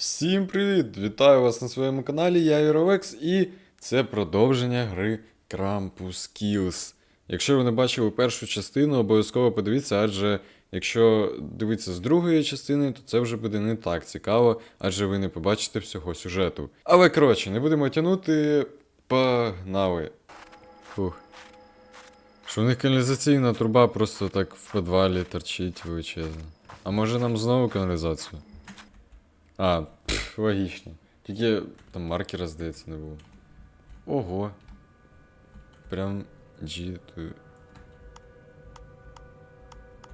Всім привіт! Вітаю вас на своєму каналі, я Юровекс, і це продовження гри Krampus Kills. Якщо ви не бачили першу частину, обов'язково подивіться, адже якщо дивитися з другої частини, то це вже буде не так цікаво, адже ви не побачите всього сюжету. Але коротше, не будемо тягнути, погнали. Фух. Що у них каналізаційна труба просто так в підвалі торчить величезна. А може нам знову каналізацію? А, пф, логічно. Тільки там маркера, здається, не було. Ого. Прям G. ту-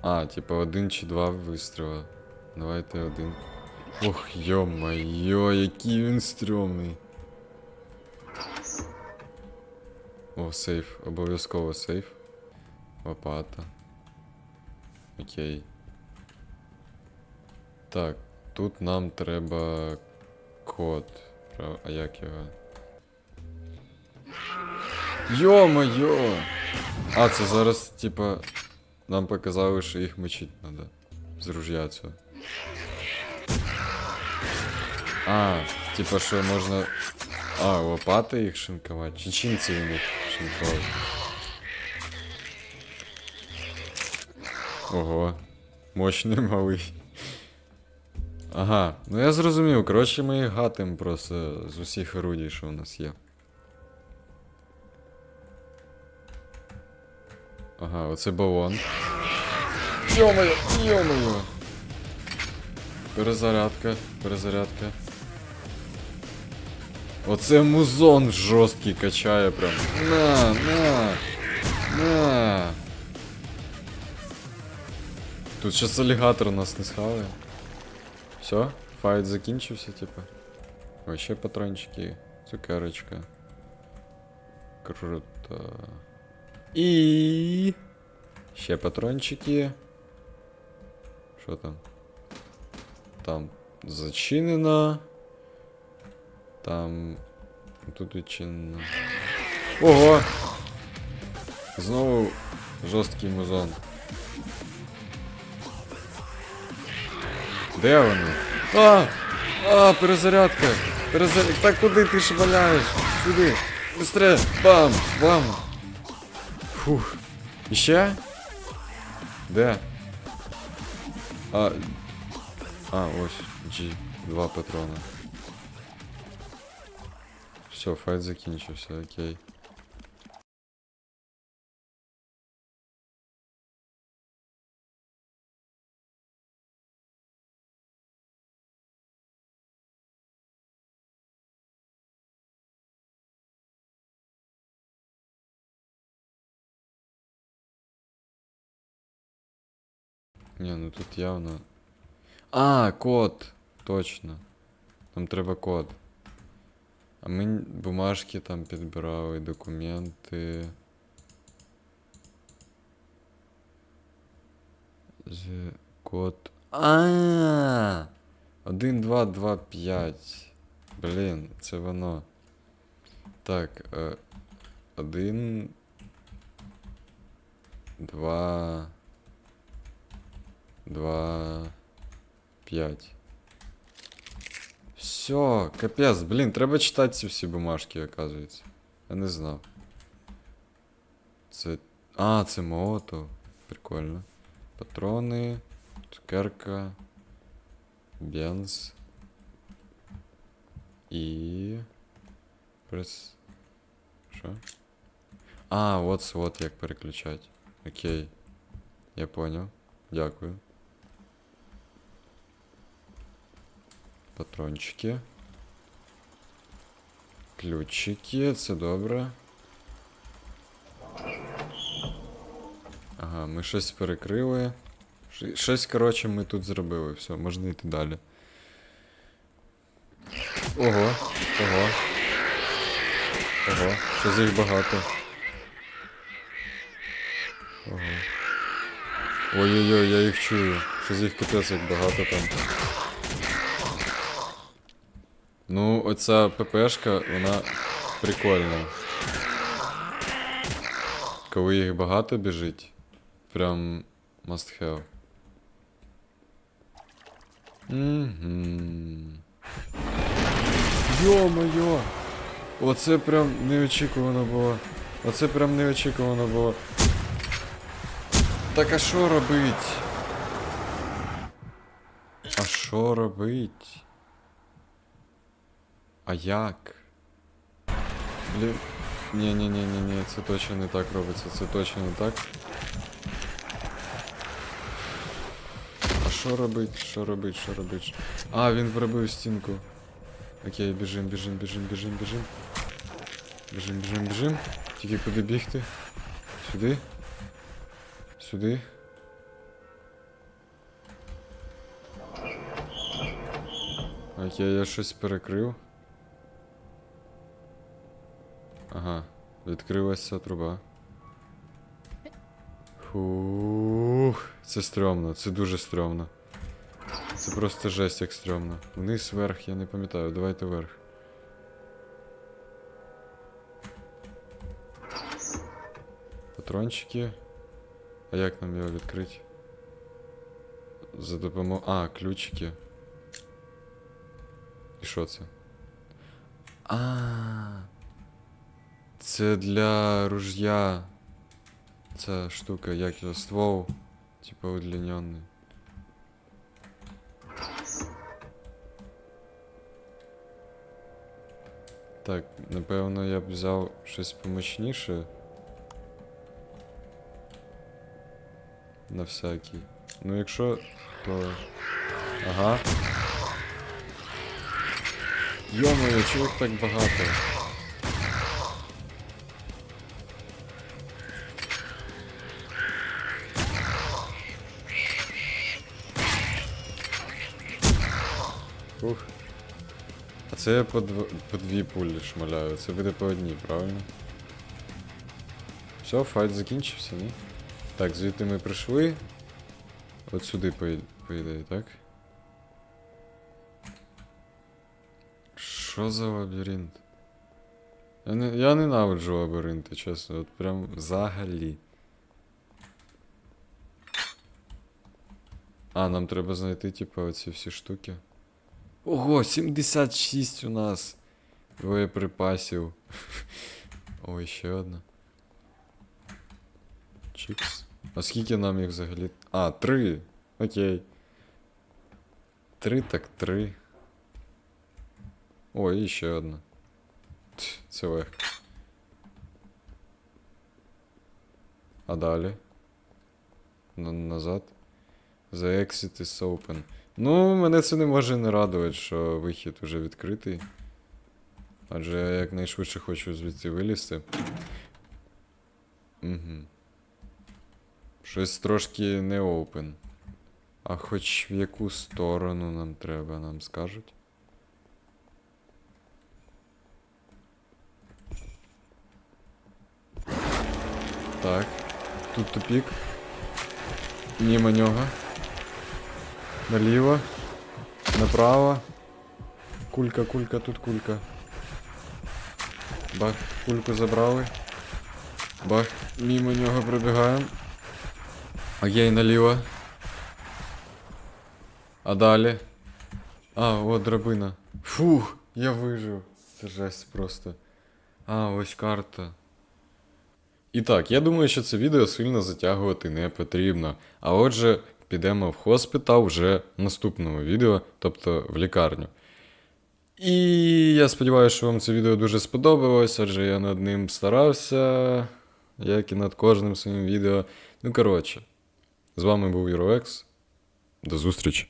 А, типа один чи два вистріла. Давайте один. Ох, йо-моє, який він стрьомний. О, сейф. Обов'язково сейф. Лопата. Окей. Так, тут нам треба код. А як його? Йо-моє! А, це зараз, типа, нам показали, що їх мочить треба. З ружья цього. А, типа, що можна. А, лопати їх шинкувати. Чи чим це він їх? Ого. Мощний малий. Ага, ну я зрозумів. Коротше, ми їх гатимо просто з усіх орудій, що у нас є. Ага, оце балон. Йо-моє, йо-моє. Перезарядка, перезарядка. Оце музон жорсткий качає прям. На, на, на. Тут щас алігатор нас не схаває. Все, файт закінчився, типа. Ой, ще патрончики, цукерочка. Круто. І. Ще патрончики. Що там? Там зачинено. Там. Тут відчинено. Ого! Знову жорсткий музон. Де вони? А! А, перезарядка! Перезарядка! Так куди ти шмаляєш? Сюди! Быстре! Бам! Бам! Фух. Іще? Де? А. А, ось. G. Два патрона. Все, файт закінчився, окей. Ні, ну тут явно. А, код! Точно. Нам треба код. А ми бумажки там підбирали, документи. З код. А! 1, 2, 2, 5. Блін, це воно. Так, е, один. Два. Два. П'ять. Все, капець, блін, треба читати ці всі бумажки, оказується. Я не знав. Це. А, це мото. Прикольно. Патрони. Цукерка. Бенз. І. Прес. Що? А, от свот як переключати. Окей. Я понял. Дякую. Патрончики. Ключики, це добре. Ага, ми щось перекрили. Щось, коротше, ми тут зробили. Все, можна йти далі. Ого, ого. Ого, щось їх багато. Ого. Ой-ой-ой, я їх чую. Щось їх капець як багато там. Ну, оця ППшка, вона прикольна. Коли їх багато біжить, прям must have. Йо-моє! Оце прям неочікувано було. Оце прям неочікувано було. Так а що робить? А що робить? А як? Блін. ні ні ні ні це точно не так робиться, це точно не так. А що робить? Що робить? Що робить? А, він пробив стінку. Окей, біжим, біжим, біжим, біжим, біжим. Біжим, біжим, біжим. Тільки куди бігти? Сюди? Сюди? Окей, я щось перекрив. Ага, відкрилася труба. Фух, це стрьомно, це дуже стрьомно. Це просто жесть як стрьомно. Вниз, вверх, я не пам'ятаю, давайте вверх. Патрончики. А як нам його відкрити? За допомогою. А, ключики. І що це? А. Це для ружья. Ця штука, як його ствол. Типа удлиненный. Так, напевно, я б взяв щось помощніше. На всякий. Ну, якщо, то. Ага. Йо-моє, чого так багато? Ух. А це я по, дв... по дві пулі шмаляю, це буде по одній, правильно? Все, файт закінчився, ні? Так, звідти ми прийшли. От сюди, по, так? Що за лабіринт? Я, не, я ненавиджу лабіринти, чесно, от прям взагалі. А, нам треба знайти, типу, оці всі штуки. Ого, 76 у нас боєприпасів. Ой, ще одна. Чікс. А скільки нам їх взагалі? А, три. Окей. Три так три. Ой, і ще одна. Це легко. А далі? На назад. The exit is open. Ну, мене це не може не радувати, що вихід уже відкритий. Адже я якнайшвидше хочу звідси вилізти. Угу. Щось трошки не open. А хоч в яку сторону нам треба, нам скажуть. Так. Тут тупік. Мимо нього. Наліво. Направо. Кулька, кулька, тут кулька. Бах, кульку забрали. Бах, мимо нього пробігаємо. Окей, наліво. А далі. А, от драбина. Фух, я вижив. Це жесть просто. А, ось карта. І так, я думаю, що це відео сильно затягувати не потрібно. А отже, підемо в хоспітал вже в наступному відео, тобто в лікарню. І я сподіваюся, що вам це відео дуже сподобалось, адже я над ним старався, як і над кожним своїм відео. Ну коротше, з вами був Юроекс. До зустрічі!